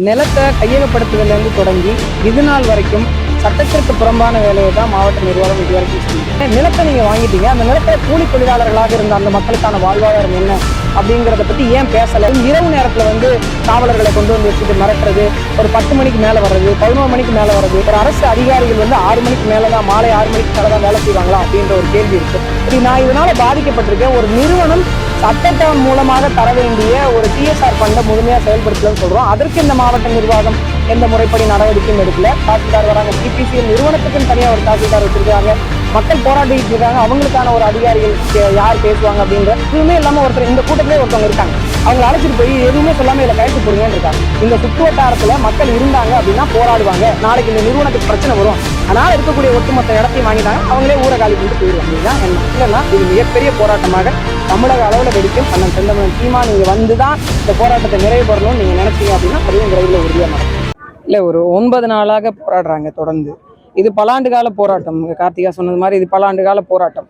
நிலத்தை கையகப்படுத்துதலேருந்து தொடங்கி இது நாள் வரைக்கும் சட்டத்திற்கு புறம்பான வேலையை தான் மாவட்ட நிர்வாகம் இதுவரைக்கும் செய்யுது நிலத்தை நீங்க வாங்கிட்டீங்க அந்த நிலத்தை கூலி தொழிலாளர்களாக இருந்த அந்த மக்களுக்கான வாழ்வாதாரம் என்ன அப்படிங்கிறத பத்தி ஏன் பேசல? இரவு நேரத்துல வந்து காவலர்களை கொண்டு வந்து வச்சுட்டு மிரட்டுறது ஒரு பத்து மணிக்கு மேல வர்றது பதினோரு மணிக்கு மேல வர்றது ஒரு அரசு அதிகாரிகள் வந்து ஆறு மணிக்கு மேலே தான் மாலை ஆறு மணிக்கு மேல தான் வேலை செய்வாங்களா அப்படின்ற ஒரு கேள்வி இருக்கு. இப்படி நான் இதனால பாதிக்கப்பட்டிருக்கேன். ஒரு நிறுவனம் சட்டத்தின் மூலமாக தர வேண்டிய ஒரு டிஎஸ்ஆர் ஃபண்டை முழுமையாக செயல்படுத்தலன்னு சொல்கிறோம் அதற்கு இந்த மாவட்ட நிர்வாகம் எந்த முறைப்படி நடவடிக்கையும் எடுக்கல. தாசில்தார் வராங்க. சிபிசிஎல் நிறுவனத்துக்குன்னு தனியாக ஒரு தாசில்தார் வச்சிருக்காங்க மக்கள் போராடிட்டு இருக்காங்க. அவங்களுக்கான ஒரு அதிகாரிகள் யார் பேசுவாங்க அப்படின்ற எதுவுமே இல்லாம ஒருத்தர் இந்த கூட்டத்திலே ஒருத்தவங்க இருக்காங்க. அவங்க அழைச்சிட்டு போய் எதுவுமே சொல்லாம இதில் கழிச்சு போடுங்கன்னு இருக்காங்க. இந்த சுற்று வட்டாரத்துல மக்கள் இருந்தாங்க அப்படின்னா போராடுவாங்க. நாளைக்கு இந்த நிறுவனத்துக்கு பிரச்சனை வரும். அதனால இருக்கக்கூடிய ஒட்டுமொத்த இடத்தையும் வாங்கிட்டாங்க. அவங்களே ஊரை காலி பண்ணிட்டு போயிடுவாங்க. இதுதான் என்ன இல்லைன்னா இது மிகப்பெரிய போராட்டமாக தமிழக அளவில் வெடிக்கும். அண்ணன் செந்தமன் சீமா நீங்க வந்து தான் இந்த போராட்டத்தை நிறைவு பெறணும்னு நீங்க நினைச்சீங்க அப்படின்னா அதுவும் விரைவில் உறுதியாக நடக்கும். இல்லை ஒரு ஒன்பது நாளாக போராடுறாங்க தொடர்ந்து. இது பலாண்டு கால போராட்டம். இங்கே கார்த்திகா சொன்னது மாதிரி இது பலாண்டு கால போராட்டம்.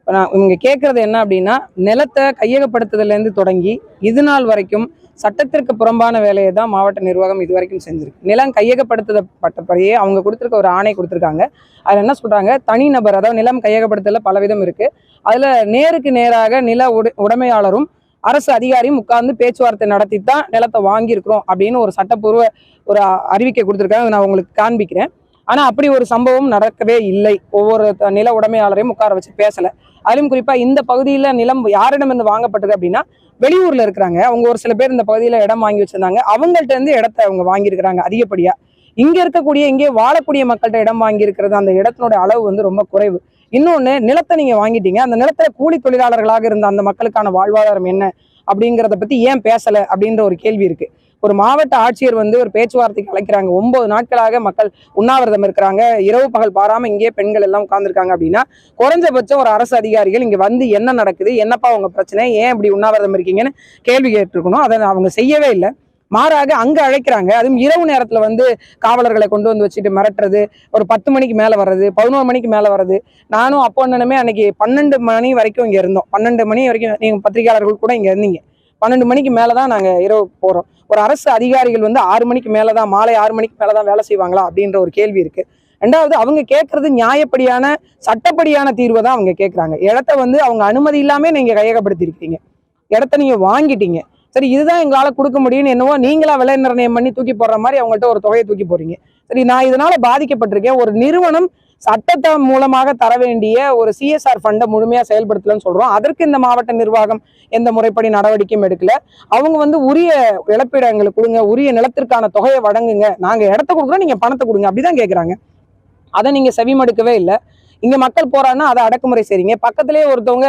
இப்போ நான் இவங்க கேட்கறது என்ன அப்படின்னா நிலத்தை கையகப்படுத்துதலேருந்து தொடங்கி இது நாள் வரைக்கும் சட்டத்திற்கு புறம்பான வேலையை தான் மாவட்ட நிர்வாகம் இது வரைக்கும் செஞ்சிருக்கு. நிலம் கையகப்படுத்தப்பட்டபடியே அவங்க கொடுத்துருக்க ஒரு ஆணை கொடுத்துருக்காங்க. அதில் என்ன சொல்றாங்க? தனிநபர் அதாவது நிலம் கையகப்படுத்தல பலவிதம் இருக்குது அதில் நேருக்கு நேராக நில உடை உடைமையாளரும் அரசு அதிகாரியும் உட்கார்ந்து பேச்சுவார்த்தை நடத்தி தான் நிலத்தை வாங்கியிருக்கிறோம் அப்படின்னு ஒரு சட்டப்பூர்வ ஒரு அறிவிக்கை கொடுத்துருக்காங்க. நான் உங்களுக்கு காண்பிக்கிறேன். ஆனால் அப்படி ஒரு சம்பவம் நடக்கவே இல்லை. ஒவ்வொரு நில உடைமையாளரையும் உட்கார வச்சு பேசலை. அதிலும் குறிப்பாக இந்த பகுதியில் நிலம் யாரிடமிருந்து வாங்கப்பட்டது அப்படின்னா வெளியூரில் இருக்கிறாங்க. அவங்க ஒரு சில பேர் இந்த பகுதியில் இடம் வாங்கி வச்சிருந்தாங்க. அவங்கள்ட்ட இருந்து இடத்த அவங்க வாங்கியிருக்கிறாங்க அதிகப்படியாக இங்கே இருக்கக்கூடிய இங்கே வாழக்கூடிய மக்கள்கிட்ட இடம் வாங்கியிருக்கிறது அந்த இடத்தினுடைய அளவு வந்து ரொம்ப குறைவு. இன்னொன்னு நிலத்தை நீங்கள் வாங்கிட்டீங்க. அந்த நிலத்தில் கூலி தொழிலாளர்களாக இருந்த அந்த மக்களுக்கான வாழ்வாதாரம் என்ன அப்படிங்கிறத பற்றி ஏன் பேசலை அப்படின்ற ஒரு கேள்வி இருக்கு. ஒரு மாவட்ட ஆட்சியர் வந்து ஒரு பேச்சுவார்த்தைக்கு அழைக்கிறாங்க. ஒன்பது நாட்களாக மக்கள் உண்ணாவிரதம் இருக்கிறாங்க. இரவு பகல் பாராம இங்கேயே பெண்கள் எல்லாம் உட்கார்ந்துருக்காங்க அப்படின்னா குறைஞ்சபட்சம் ஒரு அரசு அதிகாரிகள் இங்க வந்து என்ன நடக்குது என்னப்பா உங்க பிரச்சனை ஏன் இப்படி உண்ணாவிரதம் இருக்கீங்கன்னு கேள்வி கேட்டிருக்கணும். அதை அவங்க செய்யவே இல்லை. மாறாக அங்கே அழைக்கிறாங்க. அதுவும் இரவு நேரத்தில் வந்து காவலர்களை கொண்டு வந்து வச்சுட்டு மிரட்டுறது ஒரு பத்து மணிக்கு மேலே வர்றது பதினோரு மணிக்கு மேலே வர்றது. நானும் அப்போ அண்ணனுமே அன்னைக்கு பன்னெண்டு மணி வரைக்கும் இங்கே இருந்தோம். பன்னெண்டு மணி வரைக்கும் நீங்கள் பத்திரிகையாளர்கள் கூட இங்கே இருந்தீங்க. பன்னெண்டு மணிக்கு மேலே தான் நாங்கள் இரவு போகிறோம் ஒரு அரசு அதிகாரிகள் வந்து ஆறு மணிக்கு மேலே தான் மாலை ஆறு மணிக்கு மேலே தான் வேலை செய்வாங்களா அப்படின்ற ஒரு கேள்வி இருக்கு. ரெண்டாவது அவங்க கேட்கறது நியாயப்படியான சட்டப்படியான தீர்வை தான் அவங்க கேட்குறாங்க இடத்த வந்து அவங்க அனுமதி இல்லாமல் நீங்கள் கையகப்படுத்திருக்கீங்க. இடத்த நீங்கள் வாங்கிட்டீங்க. சரி இதுதான் எங்களால் கொடுக்க முடியும்னு என்னவோ நீங்களா விலை நிர்ணயம் பண்ணி தூக்கி போடுற மாதிரி அவங்கள்ட்ட ஒரு தொகையை தூக்கி போறீங்க சரி நான் இதனால பாதிக்கப்பட்டிருக்கேன். ஒரு நிறுவனம் சட்டத்தை மூலமாக தர வேண்டிய ஒரு சிஎஸ்ஆர் ஃபண்டை முழுமையா செயல்படுத்தலன்னு சொல்றோம். அதற்கு இந்த மாவட்ட நிர்வாகம் எந்த முறைப்படி நடவடிக்கையும் எடுக்கல. அவங்க வந்து உரிய இழப்பீடு எங்களுக்கு கொடுங்க உரிய நிலத்திற்கான தொகையை வழங்குங்க. நாங்க இடத்த கொடுக்குறோம் நீங்க பணத்தை கொடுங்க. அப்படிதான் கேட்குறாங்க அதை நீங்க செவிமடுக்கவே இல்லை. இங்க மக்கள் போறான்னா அதை அடக்குமுறை செய்றீங்க. பக்கத்திலேயே ஒருத்தவங்க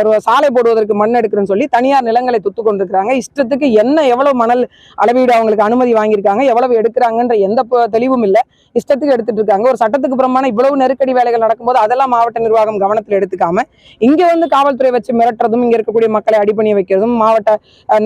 ஒரு சாலை போடுவதற்கு மண் எடுக்கிறேன்னு சொல்லி தனியார் நிலங்களை துத்து கொண்டிருக்கிறாங்க. இஷ்டத்துக்கு என்ன எவ்வளவு மணல் அளவீடு அவங்களுக்கு அனுமதி வாங்கியிருக்காங்க எவ்வளவு எடுக்கிறாங்கன்ற எந்த தெளிவும் இல்லை. இஷ்டத்துக்கு எடுத்துட்டு இருக்காங்க. ஒரு சட்டத்துக்கு புறம்பான இவ்வளவு நெருக்கடி வேலைகள் நடக்கும்போது அதெல்லாம் மாவட்ட நிர்வாகம் கவனத்தில் எடுத்துக்காம இங்க வந்து காவல்துறை வச்சு மிரட்டுறதும் இங்க இருக்கக்கூடிய மக்களை அடிப்பணி வைக்கிறதும் மாவட்ட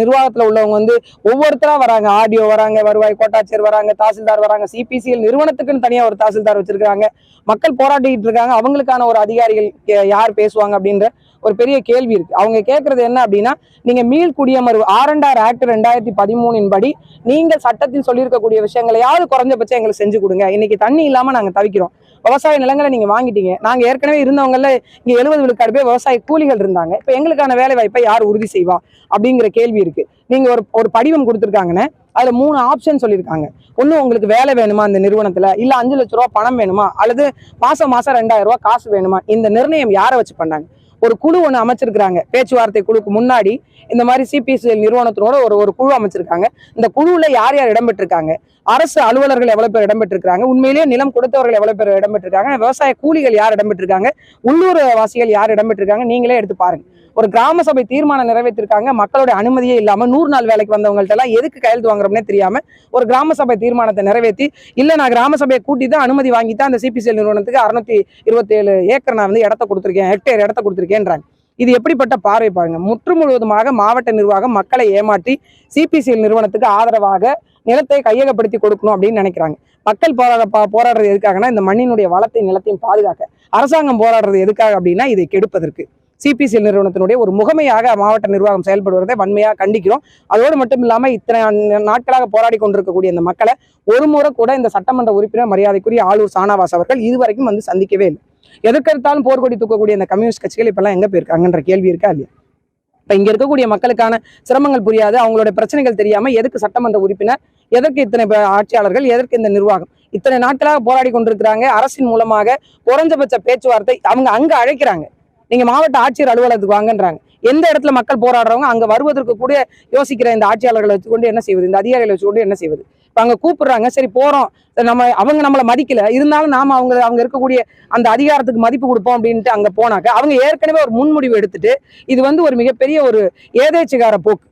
நிர்வாகத்தில் நிர்வாகத்துல உள்ளவங்க வந்து ஒவ்வொருத்தரா வராங்க. ஆடியோ வராங்க வருவாய் கோட்டாட்சியர் வராங்க தாசில்தார் வராங்க சிபிசிஎல் நிறுவனத்துக்குன்னு தனியா ஒரு தாசில்தார் வச்சிருக்காங்க மக்கள் போராட்டிக்கிட்டு இருக்காங்க. அவங்களுக்கான ஒரு அதிகாரிகள் யார் பேசுவாங்க அப்படின்ற ஒரு பெரிய கேள்வி இருக்கு. அவங்க கேட்கறது என்ன அப்படின்னா நீங்க மீள் குடியமர்வு ஆரண்டார் ஆக்ட் ரெண்டாயிரத்தி பதிமூணின் படி நீங்கள் சட்டத்தில் சொல்லியிருக்கக்கூடிய விஷயங்களையாவது குறைஞ்சபட்சம் எங்களுக்கு செஞ்சு கொடுங்க. இன்னைக்கு தண்ணி இல்லாம நாங்க தவிக்கிறோம். விவசாய நிலங்களை நீங்க வாங்கிட்டீங்க. நாங்க ஏற்கனவே இருந்தவங்கல இங்க எழுபது விழுக்காடு பேர் விவசாய கூலிகள் இருந்தாங்க. இப்ப எங்களுக்கான வேலை வாய்ப்பை யார் உறுதி செய்வா? அப்படிங்கிற கேள்வி இருக்கு. நீங்க ஒரு ஒரு படிவம் கொடுத்துருக்காங்கன்னு அதில் மூணு ஆப்ஷன் சொல்லியிருக்காங்க. ஒன்று உங்களுக்கு வேலை வேணுமா அந்த நிறுவனத்தில்? இல்லை அஞ்சு லட்ச ரூபா பணம் வேணுமா? அல்லது மாதம் மாதம் ரெண்டாயிரம் ரூபா காசு வேணுமா? இந்த நிர்ணயம் யாரை வச்சு பண்ணாங்க? ஒரு குழு ஒன்று அமைச்சிருக்கிறாங்க. பேச்சுவார்த்தை குழுக்கு முன்னாடி இந்த மாதிரி சிபிசிஎல் நிறுவனத்தினோட ஒரு ஒரு குழு அமைச்சிருக்காங்க. இந்த குழுவில் யார் யார் இடம்பெற்றிருக்காங்க அரசு அலுவலர்கள் எவ்வளோ பேர் இடம்பெற்றிருக்காங்க உண்மையிலேயே நிலம் கொடுத்தவர்கள் எவ்வளோ பேர் இடம்பெற்றிருக்காங்க விவசாய கூலிகள் யார் இடம்பெற்றிருக்காங்க உள்ளூர் வாசிகள் யார் இடம்பெற்றிருக்காங்க நீங்களே எடுத்து பாருங்க. ஒரு கிராம சபை தீர்மானம் நிறைவேற்றிருக்காங்க. மக்களுடைய அனுமதியே இல்லாம நூறு நாள் வேலைக்கு வந்தவங்கள்ட்ட எல்லாம் எதுக்கு கையெழுத்து வாங்குறோம்னே தெரியாம ஒரு கிராம சபை தீர்மானத்தை நிறைவேற்றி இல்ல நான் கிராம சபையை கூட்டி தான் அனுமதி வாங்கி தான் அந்த சிபிசிஎல் நிறுவனத்துக்கு அறுநூத்தி இருபத்தேழு ஏக்கர் நான் வந்து இடத்த கொடுத்துருக்கேன் ஹெக்டேர் இடத்த கொடுத்துருக்கேன்றாங்க. இது எப்படிப்பட்ட பார்வை பாருங்க. முற்று முழுவதுமாக மாவட்ட நிர்வாகம் மக்களை ஏமாற்றி சிபிசிஎல் நிறுவனத்துக்கு ஆதரவாக நிலத்தை கையகப்படுத்தி கொடுக்கணும் அப்படின்னு நினைக்கிறாங்க. மக்கள் போராட போராடுறது எதுக்காகனா இந்த மண்ணினுடைய வளத்தை நிலத்தையும் பாதுகாக்க. அரசாங்கம் போராடுறது எதுக்காக அப்படின்னா இதை கெடுப்பதற்கு. சிபிசி நிறுவனத்தினுடைய ஒரு முகமையாக மாவட்ட நிர்வாகம் செயல்படுவதை வன்மையாக கண்டிக்கிறோம். அதோடு மட்டும் இல்லாமல் இத்தனை நாட்களாக போராடி கொண்டிருக்கக்கூடிய இந்த மக்களை ஒரு முறை கூட இந்த சட்டமன்ற உறுப்பினர் மரியாதைக்குரிய ஆளூர் சானாவாஸ் அவர்கள் இதுவரைக்கும் வந்து சந்திக்கவே இல்லை. எதற்கெடுத்தாலும் போர்க்கொடி தூக்கக்கூடிய இந்த கம்யூனிஸ்ட் கட்சிகள் இப்பெல்லாம் எங்கே போயிருக்காங்கன்ற கேள்வி இருக்கா இல்லையா? இப்போ இங்கே இருக்கக்கூடிய மக்களுக்கான சிரமங்கள் புரியாது அவங்களோட பிரச்சனைகள் தெரியாமல் எதுக்கு சட்டமன்ற உறுப்பினர் எதற்கு இத்தனை ஆட்சியாளர்கள் எதற்கு இந்த நிர்வாகம்? இத்தனை நாட்களாக போராடி கொண்டிருக்கிறாங்க அரசின் மூலமாக குறைஞ்சபட்ச பேச்சுவார்த்தை அவங்க அங்கே அழைக்கிறாங்க. நீங்கள் மாவட்ட ஆட்சியர் அலுவலகத்துக்கு வாங்கன்றாங்க. எந்த இடத்துல மக்கள் போராடுறவங்க அங்கே வருவதற்கு கூட யோசிக்கிற இந்த ஆட்சியாளர்களை வச்சுக்கொண்டு என்ன செய்வது? இந்த அதிகாரிகளை வச்சுக்கொண்டு என்ன செய்வது? இப்போ அங்கே கூப்பிடுறாங்க சரி போகிறோம் நம்ம அவங்க நம்மளை மதிக்கல. இருந்தாலும் நாம் அவங்க அவங்க இருக்கக்கூடிய அந்த அதிகாரத்துக்கு மதிப்பு கொடுப்போம் அப்படின்ட்டு அங்கே போனாக்க அவங்க ஏற்கனவே ஒரு முன்முடிவு எடுத்துட்டு இது வந்து ஒரு மிகப்பெரிய ஒரு ஏதேச்சிகார போக்கு.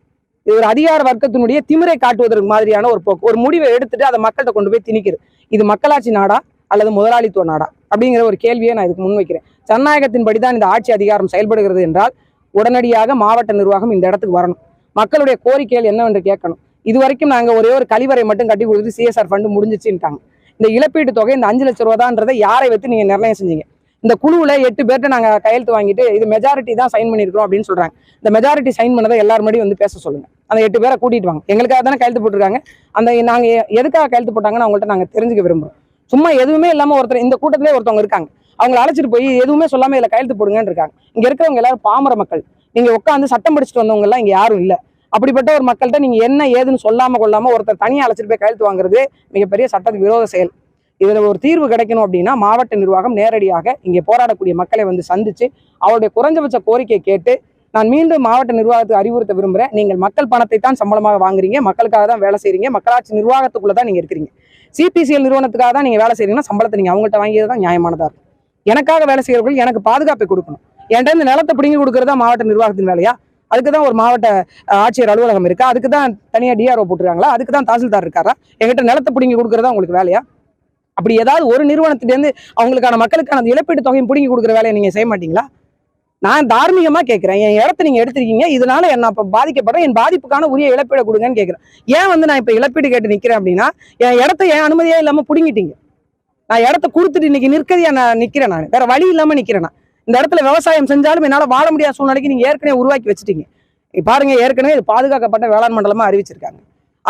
இது ஒரு அதிகார வர்க்கத்தினுடைய திமிரை காட்டுவதற்கு மாதிரியான ஒரு போக்கு. ஒரு முடிவை எடுத்துட்டு அதை மக்கள்கிட்ட கொண்டு போய் திணிக்கிறது. இது மக்களாட்சி நாடா அல்லது முதலாளித்துவ நாடா? அப்படிங்கிற ஒரு கேள்வியை நான் இதுக்கு முன்வைக்கிறேன் ஜனநாயகத்தின்படி தான் இந்த ஆட்சி அதிகாரம் செயல்படுகிறது என்றால் உடனடியாக மாவட்ட நிர்வாகம் இந்த இடத்துக்கு வரணும். மக்களுடைய கோரிக்கைகள் என்னவென்று கேட்கணும். இது வரைக்கும் நாங்கள் ஒரே ஒரு கழிவறை மட்டும் கட்டி கொடுத்து சிஎஸ்ஆர் ஃபண்டு முடிஞ்சிச்சுட்டாங்க இந்த இழப்பீட்டு தொகை இந்த அஞ்சு லட்ச ரூபான்றதை யாரை வைத்து நீங்கள் நிர்ணயம் செஞ்சீங்க? இந்த குழுவில் எட்டு பேர்ட்ட நாங்கள் கையெழுத்து வாங்கிட்டு இது மெஜாரிட்டி தான் சைன் பண்ணியிருக்கோம் அப்படின்னு சொல்கிறாங்க இந்த மெஜாரிட்டி சைன் பண்ணதை எல்லார் வந்து பேச சொல்லுங்கள் அந்த எட்டு பேரை கூட்டிட்டு வாங்க. எங்களுக்காக தானே கையெழுத்து போட்டிருக்காங்க. அந்த நாங்கள் எதுக்காக கையெழுத்து போட்டாங்கன்னு அவங்கள்ட்ட நாங்கள் தெரிஞ்சுக்க விரும்புறோம். சும்மா எதுவுமே இல்லாமல் ஒருத்தர் இந்த கூட்டத்திலே ஒருத்தவங்க இருக்காங்க. அவங்களை அழைச்சிட்டு போய் எதுவுமே சொல்லாமல் இதில் கையெழுத்து போடுங்கன்னு இருக்காங்க. இங்கே இருக்கிறவங்க எல்லாரும் பாமர மக்கள். நீங்கள் உட்காந்து சட்டம் படிச்சுட்டு வந்தவங்கலாம் இங்கே யாரும் இல்லை. அப்படிப்பட்ட ஒரு மக்கள்கிட்ட நீங்கள் என்ன ஏதுன்னு சொல்லாமல் கொள்ளாமல் ஒருத்தர் தனியாக அழைச்சிட்டு போய் கையெழுத்து வாங்குறது மிகப்பெரிய சட்டத்துக்கு விரோத செயல். இதில் ஒரு தீர்வு கிடைக்கணும் அப்படின்னா மாவட்ட நிர்வாகம் நேரடியாக இங்கே போராடக்கூடிய மக்களை வந்து சந்தித்து அவருடைய குறைஞ்சபட்ச கோரிக்கை கேட்டு நான் மீண்டும் மாவட்ட நிர்வாகத்துக்கு அறிவுறுத்த விரும்புகிறேன் நீங்கள் மக்கள் பணத்தை தான் சம்பளமாக வாங்குறீங்க. மக்களுக்காக தான் வேலை செய்கிறீங்க மக்களாட்சி நிர்வாகத்துக்குள்ளே தான் நீங்கள் இருக்கிறீங்க சிபிசிஎல் நிறுவனத்துக்காக தான் நீங்கள் வேலை செய்கிறீங்கன்னா சம்பளத்தை நீங்கள் அவங்கள்ட்ட வாங்கியது தான் நியாயமானதாக இருக்கும். எனக்காக வேலை செய்கிறவர்கள் எனக்கு பாதுகாப்பை கொடுக்கணும். என்கிட்ட இந்த நிலத்தை பிடுங்கி கொடுக்கறதா மாவட்ட நிர்வாகத்தின் வேலையா? அதுக்கு தான் ஒரு மாவட்ட ஆட்சியர் அலுவலகம் இருக்கா? அதுக்கு தான் தனியாக டிஆர்ஓ போட்டுருக்காங்களா? அதுக்கு தான் தாசில்தார் இருக்காரா? என்கிட்ட நிலத்தை பிடுங்கி கொடுக்கறதா உங்களுக்கு வேலையா? அப்படி ஏதாவது ஒரு நிறுவனத்திலேருந்து அவங்களுக்கான மக்களுக்கான அந்த இழப்பீட்டு தொகையும் பிடுங்கி கொடுக்குற வேலையை நீங்கள் செய்ய மாட்டீங்களா? நான் தார்மீகமாக கேட்குறேன். என் இடத்த நீங்கள் எடுத்திருக்கீங்க. இதனால என்ன இப்போ பாதிக்கப்படுறேன் என் பாதிப்புக்கான உரிய இழப்பீடை கொடுங்கன்னு கேட்குறேன். ஏன் வந்து நான் இப்போ இழப்பீடு கேட்டு நிற்கிறேன் அப்படின்னா என் இடத்த என் அனுமதியே இல்லாமல் பிடுங்கிட்டீங்க. நான் இடத்த கொடுத்துட்டு இன்னைக்கு நிற்கதியா நான் நிற்கிறேன் நான். வேற வழி இல்லாம நிக்கிறேன் நான். இந்த இடத்துல விவசாயம் செஞ்சாலும் என்னால வாழ முடியாத சூழ்நிலைக்கு நீங்க ஏற்கனவே உருவாக்கி வச்சுட்டீங்க. பாருங்க ஏற்கனவே இது பாதுகாக்கப்பட்ட வேளாண் மண்டலமா அறிவிச்சிருக்காங்க.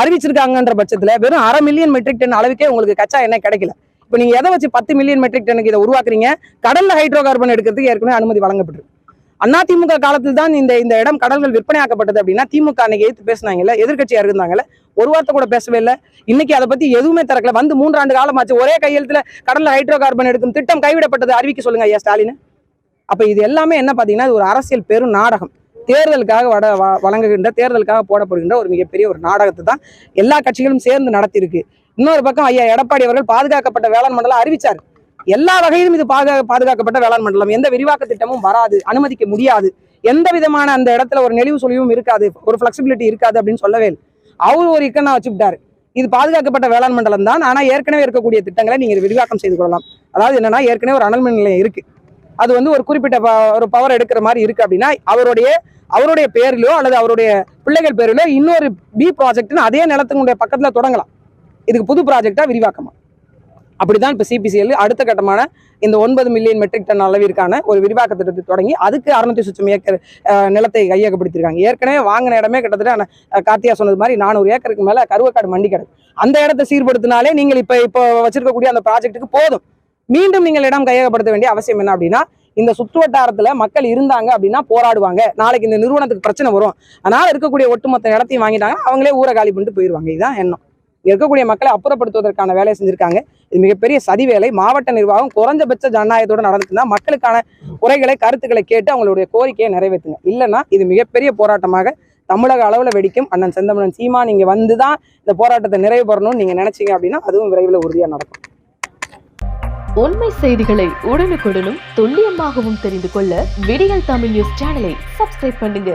அறிவிச்சிருக்காங்கன்ற பட்சத்துல வெறும் அரை மில்லியன் மெட்ரிக் டன் அளவுக்கே உங்களுக்கு கச்சா எண்ணெய் கிடைக்கல. இப்போ நீங்க எதை வச்சு பத்து மில்லியன் மெட்ரிக் டனுக்கு இதை உருவாக்குறீங்க? கடலில் ஹைட்ரோ கார்பன் எடுக்கிறதுக்கு ஏற்கனவே அனுமதி வழங்கப்பட்டிருக்கு. அண்ணா திமுக காலத்தில் தான் இந்த இந்த இடம் கடல்கள் விற்பனையாக்கப்பட்டது அப்படின்னா திமுக அன்னைக்கு எதிர்த்து பேசினாங்கல்ல எதிர்க்கட்சியா இருந்தாங்கல்ல ஒரு வார்த்தை கூட பேசவே இல்லை. இன்னைக்கு அதை பத்தி எதுவுமே திறக்கல. வந்து மூன்றாண்டு காலமாச்சு. ஒரே கையெழுத்துல கடல்ல ஹைட்ரோ கார்பன் எடுக்கும் திட்டம் கைவிடப்பட்டது. அறிவிக்க சொல்லுங்க ஐயா ஸ்டாலின். அப்ப இது எல்லாமே என்ன பாத்தீங்கன்னா ஒரு அரசியல் பெரும் நாடகம். தேர்தலுக்காக வட வ- வழங்குகின்ற தேர்தலுக்காக போடப்படுகின்ற ஒரு மிகப்பெரிய ஒரு நாடகத்தை தான் எல்லா கட்சிகளும் சேர்ந்து நடத்தியிருக்கு. இன்னொரு பக்கம் ஐயா எடப்பாடி அவர்கள் பாதுகாக்கப்பட்ட வேளாண் மண்டலம் அறிவிச்சார். எல்லா வகையிலும் இது பாதுகா பாதுகாக்கப்பட்ட வேளாண் மண்டலம். எந்த விரிவாக்க திட்டமும் வராது அனுமதிக்க முடியாது. எந்த விதமான அந்த இடத்துல ஒரு நெளிவு சுழிவும் இருக்காது ஒரு ஃபிளெக்சிபிலிட்டி இருக்காது அப்படின்னு சொல்லவே இல்லை. அவர் ஒரு இக்கண்ணா வச்சுக்கிட்டாரு. இது பாதுகாக்கப்பட்ட வேளாண் மண்டலம் தான். ஆனால் ஏற்கனவே இருக்கக்கூடிய திட்டங்களை நீங்கள் விரிவாக்கம் செய்து கொள்ளலாம். அதாவது என்னன்னா ஏற்கனவே ஒரு அனல் மின் நிலையம் இருக்கு. அது வந்து ஒரு குறிப்பிட்ட ப- ஒரு பவர் எடுக்கிற மாதிரி இருக்கு அப்படின்னா அவருடைய அவருடைய பேரிலோ அல்லது அவருடைய பிள்ளைகள் பேரிலோ இன்னொரு பி ப்ராஜெக்ட்னு அதே நிலத்தினுடைய பக்கத்தில் தொடங்கலாம். இதுக்கு புது ப்ராஜெக்டாக விரிவாக்கமா. அப்படிதான் இப்போ சிபிசிஎல் அடுத்த கட்டமான இந்த ஒன்பது மில்லியன் மெட்ரிக் டன் அளவிற்கான ஒரு விரிவாக்க திட்டத்தை தொடங்கி அதுக்கு அறுநூத்தி சுச்சம் ஏக்கர் நிலத்தை கையகப்படுத்திருக்காங்க ஏற்கனவே வாங்கின இடமே கிட்டத்தட்ட கார்த்தியா சொன்னது மாதிரி நானூறு ஏக்கருக்கு மேல கருவக்காடு மண்டி கிடக்கு. அந்த இடத்தை சீர்படுத்தினாலே நீங்கள் இப்போ இப்போ வச்சிருக்கக்கூடிய அந்த ப்ராஜெக்ட்டுக்கு போதும். மீண்டும் நீங்கள் இடம் கையகப்படுத்த வேண்டிய அவசியம் என்ன அப்படின்னா இந்த சுற்று வட்டாரத்துல மக்கள் இருந்தாங்க அப்படின்னா போராடுவாங்க. நாளைக்கு இந்த நிறுவனத்துக்கு பிரச்சனை வரும். அதனால இருக்கக்கூடிய ஒட்டுமொத்த இடத்தையும் வாங்கிட்டாங்க அவங்களே ஊரை காலி பண்ணிட்டு போயிடுவாங்க. இதுதான் எண்ணம். இருக்கக்கூடிய மக்களை அப்புறப்படுத்துவதற்கான வேலையை செஞ்சிருக்காங்க. இது மிகப்பெரிய சதி வேலை. மாவட்ட நிர்வாகம் குறைஞ்சபட்ச ஜனநாயகத்தோட நடந்துச்சுன்னா மக்களுக்கான குறைகளை கருத்துக்களை கேட்டு அவங்களுடைய கோரிக்கையை நிறைவேற்றுங்க. இல்லைன்னா இது மிகப்பெரிய போராட்டமாக தமிழக அளவுல வெடிக்கும். அண்ணன் செந்தமிழன் சீமா நீங்க வந்து தான் இந்த போராட்டத்தை நிறைவு பெறணும்னு நீங்க நினைச்சீங்க அப்படின்னா அதுவும் விரைவில் உறுதியாக நடக்கும். உண்மை செய்திகளை உடனுக்குடனும் துல்லியமாகவும் தெரிந்து கொள்ள விடியல் தமிழ் நியூஸ் சேனலை சப்ஸ்கிரைப் பண்ணுங்க.